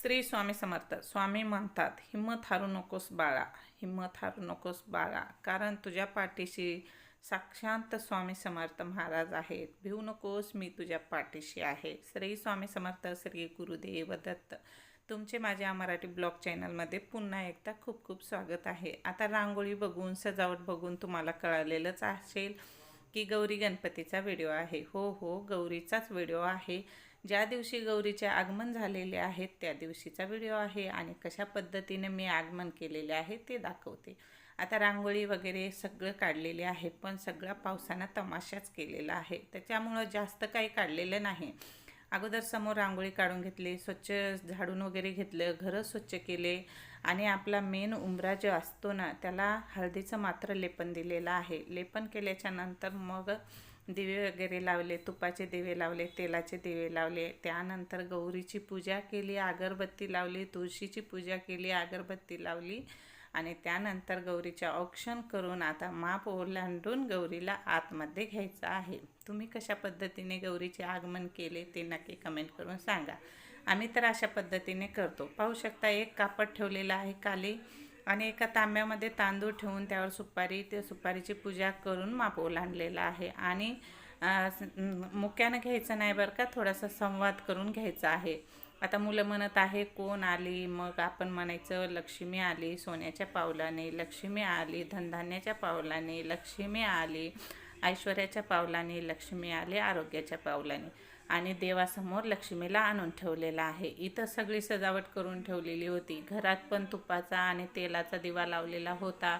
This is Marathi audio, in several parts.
श्री स्वामी समर्थ स्वामी म्हणतात हिम्मत हारू नकोस बाळा हिम्मत हारू नकोस बाळा कारण तुझ्या पाठीशी साक्षांत स्वामी समर्थ महाराज आहेत. भिवू नकोस मी तुझ्या पाठीशी आहे. श्री स्वामी समर्थ श्री गुरुदेव दत्त तुमचे माझ्या मराठी ब्लॉग चॅनलमध्ये पुन्हा एकदा खूप खूप स्वागत आहे. आता रांगोळी बघून सजावट बघून तुम्हाला कळालेलंच असेल की गौरी गणपतीचा व्हिडिओ आहे. हो हो गौरीचाच व्हिडिओ आहे. ज्या दिवशी गौरीचे आगमन झालेले आहेत त्या दिवशीचा व्हिडिओ आहे आणि कशा पद्धतीने मी आगमन केलेले आहे ते दाखवते. आता रांगोळी वगैरे सगळं काढलेले आहे पण सगळा पावसानं तमाशाच केलेला आहे. त्याच्यामुळं जास्त काही काढलेलं नाही. अगोदर समोर रांगोळी काढून घेतली स्वच्छ झाडून वगैरे घेतलं घरं स्वच्छ केले आणि आपला मेन उंबरा जो असतो ना त्याला हळदीचं मात्र लेपन दिलेलं आहे. लेपन केल्याच्यानंतर मग दिवे वगैरे लावले तुपाचे दिवे लावले तेलाचे दिवे लावले. त्यानंतर गौरीची पूजा केली अगरबत्ती लावली तुळशीची पूजा केली अगरबत्ती लावली. आणि त्यानंतर गौरीचे औक्षण करून आता माप ओलांडून गौरीला आतमध्ये घ्यायचं आहे. तुम्ही कशा पद्धतीने गौरीचे आगमन केले ते नक्की कमेंट करून सांगा. आम्ही तर अशा पद्धतीने करतो. पाहू शकता एक कापड ठेवलेला आहे काली आणि एका तांब्यामध्ये तांदूळ ठेवून त्यावर सुपारी त्या सुपारीची पूजा करून माप ओलांडलेला आहे. आणि मुक्यानं घ्यायचं नाही बरं का थोडासा संवाद करून घ्यायचा आहे. आता मुलं म्हणत आहे कोण आली? मग आपण म्हणायचं लक्ष्मी आली सोन्याच्या पावलाने. लक्ष्मी आली धनधान्याच्या पावलाने. लक्ष्मी आली ऐश्वर्याच्या पावलाने. लक्ष्मी आली आरोग्याच्या पावलाने. आणि देवासमोर लक्ष्मीला आणून ठेवलेला आहे. इथं सगळी सजावट करून ठेवलेली होती. घरात पण तुपाचा आणि तेलाचा दिवा लावलेला होता.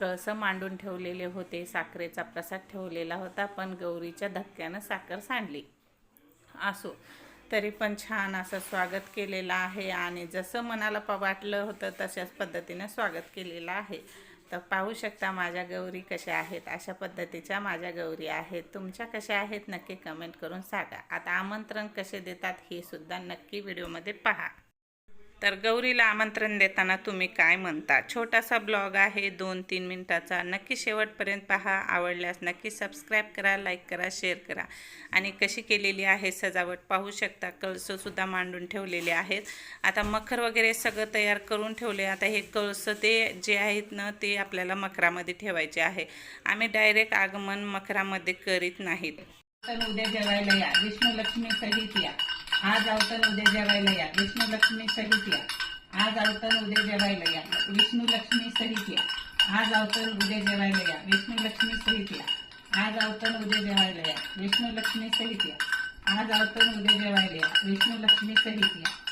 कळसं मांडून ठेवलेले होते. साखरेचा प्रसाद ठेवलेला होता पण गौरीच्या धक्क्यानं साखर सांडली. असो तरी पण छान असं स्वागत केलेलं आहे आणि जसं मनाला प वाटलं होतं तशाच पद्धतीने स्वागत केलेलं आहे. तर पाहू शकता माझ्या गौरी कशा आहेत अशा पद्धतीच्या माझ्या गौरी आहेत. तुमच्या कशा आहेत नक्की कमेंट करून सांगा. आता आमंत्रण कसे देतात हे सुद्धा नक्की व्हिडिओमध्ये पहा. तर गौरीला आमंत्रण देताना तुम्ही काय म्हणता? छोटासा ब्लॉग आहे दोन तीन मिनटाचा. नक्की शेवटपर्यंत पहा. आवडल्यास नक्की सबस्क्राईब करा लाईक करा शेअर करा. आणि कशी केलेली आहे सजावट पाहू शकता. कळसंसुद्धा मांडून ठेवलेले आहेत. आता मखर वगैरे सगळं तयार करून ठेवले. आता हे कळसं ते जे आहेत ना ते आपल्याला मखरामध्ये ठेवायचे आहे. आम्ही डायरेक्ट आगमन मखरामध्ये करीत नाहीत. तर उद्या जेवायला या. विष्णू लक्ष्मी सहित या. आज अवतन उद्या जेवायला या. विष्णू लक्ष्मी सहित या. आज अवतन उद्या जेवायला या. विष्णू लक्ष्मी सहित या. आज अवतन उद्या जेवायला या. विष्णू लक्ष्मी सहित या. आज अवतन उद्या जेवायला या. विष्णू लक्ष्मी सहित या. आज अवतन उद्या जेवायला या. विष्णू लक्ष्मी सहित या.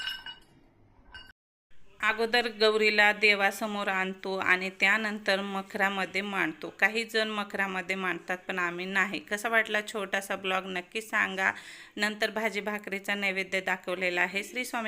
अगोदर गौरीला देवासमोर आणतो आणि त्यानंतर मखरामध्ये मांडतो. काही जण मखरामध्ये मांडतात पण आम्ही नाही. कसा वाटला छोटासा ब्लॉग नक्की सांगा. नंतर भाजी भाकरीचा नैवेद्य दाखवलेला आहे. श्री स्वामी